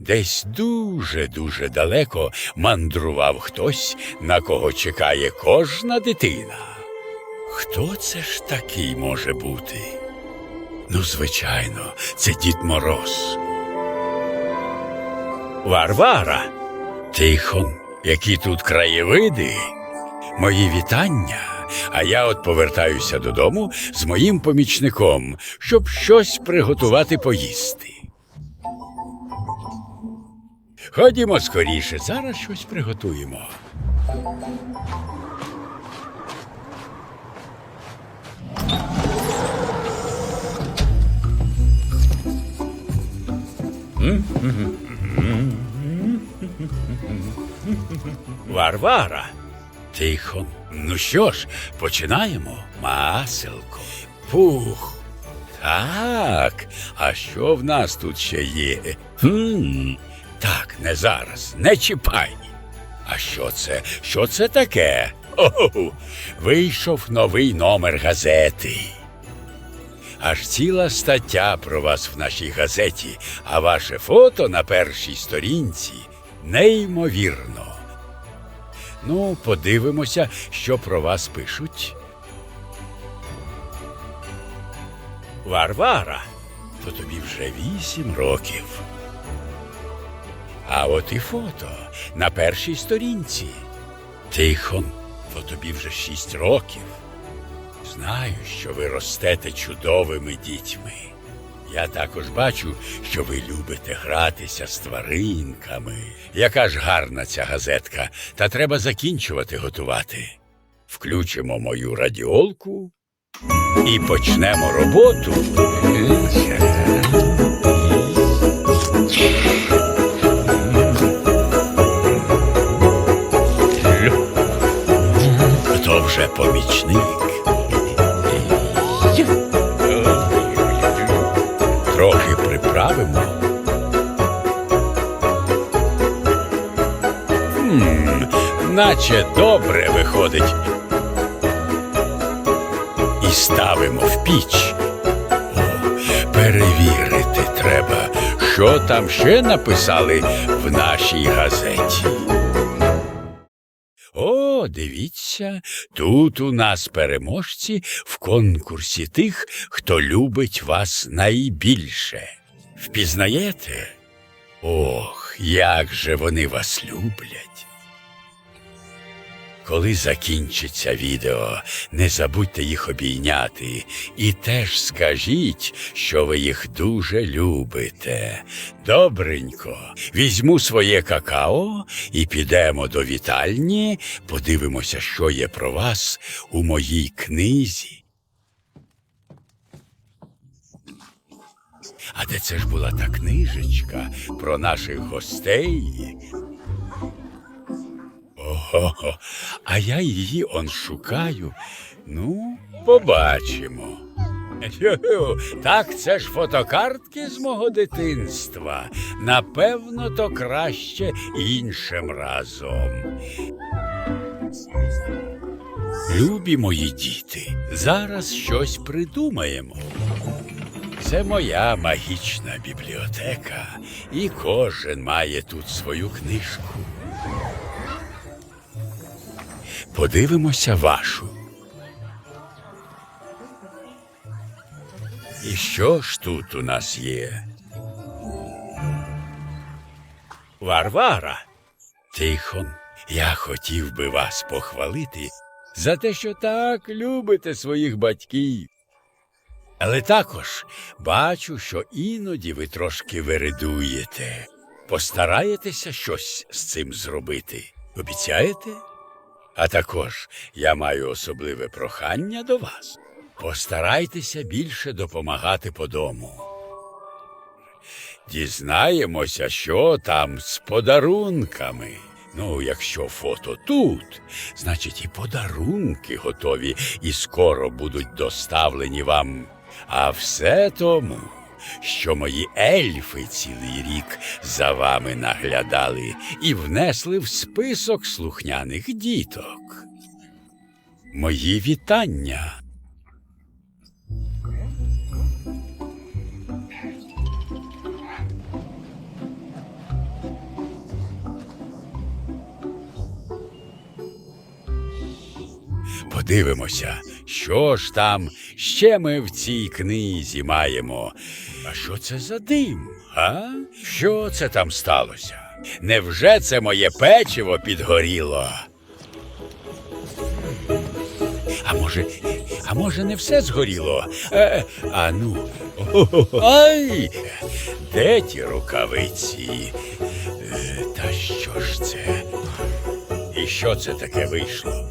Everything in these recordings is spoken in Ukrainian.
Десь дуже-дуже далеко мандрував хтось, на кого чекає кожна дитина. Хто це ж такий може бути? Ну, звичайно, це Дід Мороз. Варвара, тихо, які тут краєвиди. Мої вітання. А я от повертаюся додому з моїм помічником, щоб щось приготувати поїсти. Ходімо скоріше, зараз щось приготуємо. Варвара. Тихо. Ну що ж, починаємо. Маселко. Пух. Так. А що в нас тут ще є? Хм. Не зараз, не чіпай. А що це? Що це таке? О, вийшов новий номер газети. Аж ціла стаття про вас в нашій газеті, а ваше фото на першій сторінці неймовірно. Ну, подивимося, що про вас пишуть. Варвара, то тобі вже вісім років. А от і фото на першій сторінці. Тихон, то тобі вже шість років. Знаю, що ви ростете чудовими дітьми. Я також бачу, що ви любите гратися з тваринками. Яка ж гарна ця газетка, та треба закінчувати готувати. Включимо мою радіолку і почнемо роботу. Вже помічник? Трохи приправимо. Хм, наче добре виходить. І ставимо в піч. О, перевірити треба, що там ще написали в нашій газеті. Дивіться, тут у нас переможці в конкурсі тих, хто любить вас найбільше. Впізнаєте? Ох, як же вони вас люблять. Коли закінчиться відео, не забудьте їх обійняти і теж скажіть, що ви їх дуже любите. Добренько, візьму своє какао і підемо до вітальні, подивимося, що є про вас у моїй книзі. А де це ж була та книжечка про наших гостей? Ого, а я її он шукаю. Ну, побачимо. Так, це ж фотокартки з мого дитинства. Напевно, то краще іншим разом. Любі мої діти, зараз щось придумаємо. Це моя магічна бібліотека, і кожен має тут свою книжку. Подивимося вашу. І що ж тут у нас є? Варвара, тихо, я хотів би вас похвалити за те, що так любите своїх батьків. Але також бачу, що іноді ви трошки вередуєте. Постараєтеся щось з цим зробити. Обіцяєте? А також я маю особливе прохання до вас. Постарайтеся більше допомагати по дому. Дізнаємося, що там з подарунками. Ну, якщо фото тут, значить і подарунки готові і скоро будуть доставлені вам. А все тому, що мої ельфи цілий рік за вами наглядали і внесли в список слухняних діток. Мої вітання. Подивимося, що ж там ще ми в цій книзі маємо. А що це за дим? А? Що це там сталося? Невже це моє печиво підгоріло? А може, а може, не все згоріло? Е, а ну. Ай! Де ті рукавиці? Е, та що ж це? І що це таке вийшло?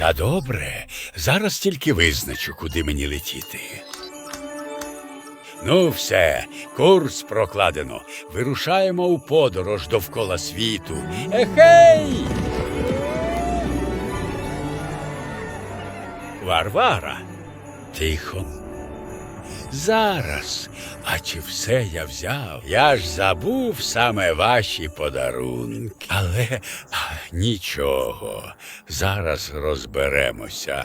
Та добре, зараз тільки визначу, куди мені летіти. Ну, все, курс прокладено. Вирушаємо у подорож довкола світу. Ехей! Варвара. Тихо. Зараз. А чи все я взяв? Я ж забув саме ваші подарунки. Але а, нічого. Зараз розберемося.